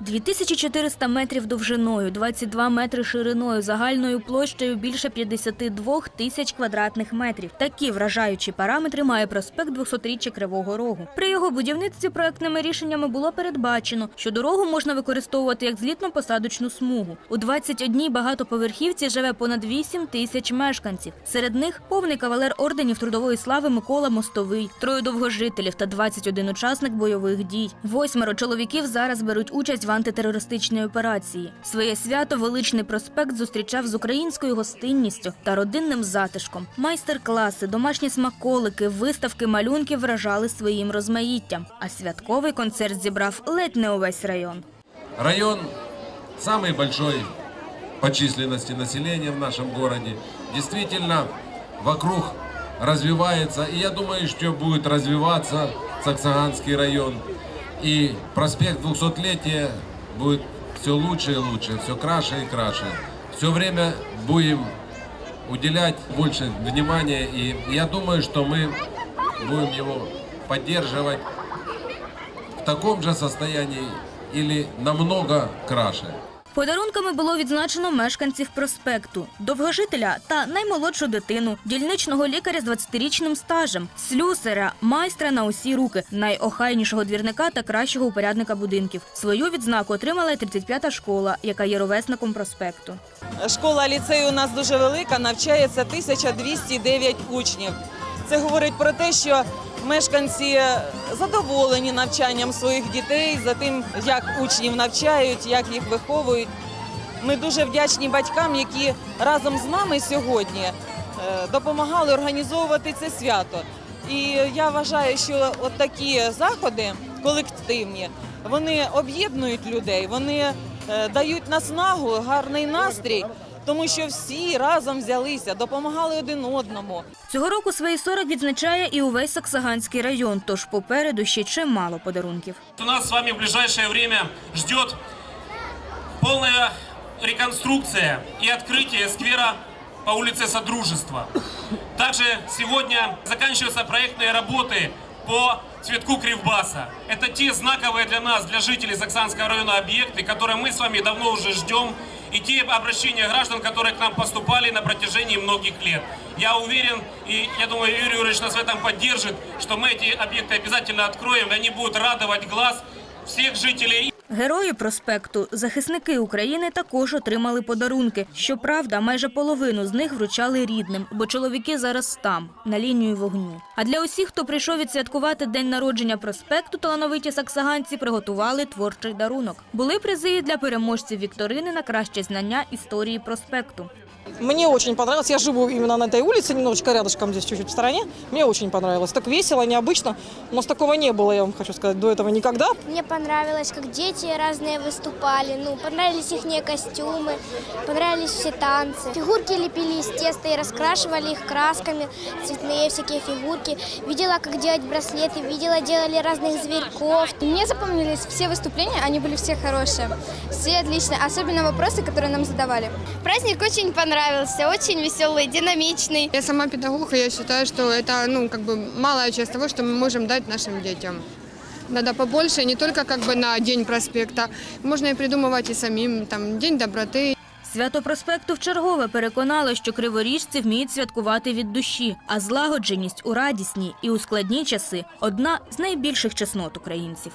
2400 метрів довжиною, 22 метри шириною, загальною площею більше 52 тисяч квадратних метрів. Такі вражаючі параметри має проспект 200-річчя Кривого Рогу. При його будівництві проектними рішеннями було передбачено, що дорогу можна використовувати як злітно-посадочну смугу. У 21 багатоповерхівці живе понад 8 тисяч мешканців. Серед них повний кавалер орденів трудової слави Микола Мостовий, троє довгожителів та 21 учасник бойових дій. Восьмеро чоловіків зараз беруть участь в антитерористичній операції. Своє свято величний проспект зустрічав з українською гостинністю та родинним затишком. Майстер-класи, домашні смаколики, виставки малюнків вражали своїм розмаїттям. А святковий концерт зібрав ледь не увесь район. Район самый большой по численности населения в нашем городе. Действительно, вокруг развивается, и я думаю, что будет развиваться Саксаганский район. И проспект 200-летия будет все лучше и лучше, все краше и краше. Все время будем уделять больше внимания, и я думаю, что мы будем его поддерживать в таком же состоянии или намного краше. Подарунками було відзначено мешканців проспекту, довгожителя та наймолодшу дитину, дільничного лікаря з 20-річним стажем, слюсаря, майстра на усі руки, найохайнішого двірника та кращого упорядника будинків. Свою відзнаку отримала й 35-та школа, яка є ровесником проспекту. Школа ліцею у нас дуже велика, навчається 1209 учнів. Це говорить про те, що мешканці задоволені навчанням своїх дітей, за тим, як учнів навчають, як їх виховують. Ми дуже вдячні батькам, які разом з нами сьогодні е, допомагали організовувати це свято. І я вважаю, що от такі заходи колективні вони об'єднують людей, вони е, дають наснагу, гарний настрій, тому що всі разом взялися, допомагали один одному. Цього року свої 40 відзначає і увесь Саксаганський район, тож попереду ще чимало подарунків. У нас с вами в ближайшее время ждет полная реконструкция и открытие сквера по улице Содружества. Также сегодня заканчиваются проектные работы по цветку Кривбаса. Это те знаковые для нас, для жителей Саксанского района объекты, которые мы с вами давно уже ждем, и те обращения граждан, которые к нам поступали на протяжении многих лет. Я уверен, и я думаю, Юрий Юрьевич нас в этом поддержит, что мы эти объекты обязательно откроем, и они будут радовать глаз всех жителей Герої проспекту, захисники України, також отримали подарунки. Щоправда, майже половину з них вручали рідним, бо чоловіки зараз там, на лінію вогню. А для усіх, хто прийшов відсвяткувати день народження проспекту, талановиті саксаганці приготували творчий дарунок. Були призи для переможців вікторини на краще знання історії проспекту. Мне очень понравилось. Я живу именно на этой улице, немножечко рядышком здесь, чуть-чуть в стороне. Мне очень понравилось. Так весело, необычно. У нас такого не было, я вам хочу сказать, до этого никогда. Мне понравилось, как дети разные выступали. Ну, понравились их костюмы, понравились все танцы. Фигурки лепили из теста и раскрашивали их красками, цветные всякие фигурки. Видела, как делать браслеты, видела, делали разных зверьков. Мне запомнились все выступления, они были все хорошие, все отличные, особенно вопросы, которые нам задавали. Праздник очень понравился, очень веселый, динамичный. Я сама педагог, и я считаю, что это ну, как бы малая часть того, что мы можем дать нашим детям. Надо побольше, не только как бы на День проспекта. Можно и придумывать и самим, там, День доброты, Свято проспекту вчергове переконало, що криворіжці вміють святкувати від душі, а злагодженість у радісні і у складні часи одна з найбільших чеснот українців.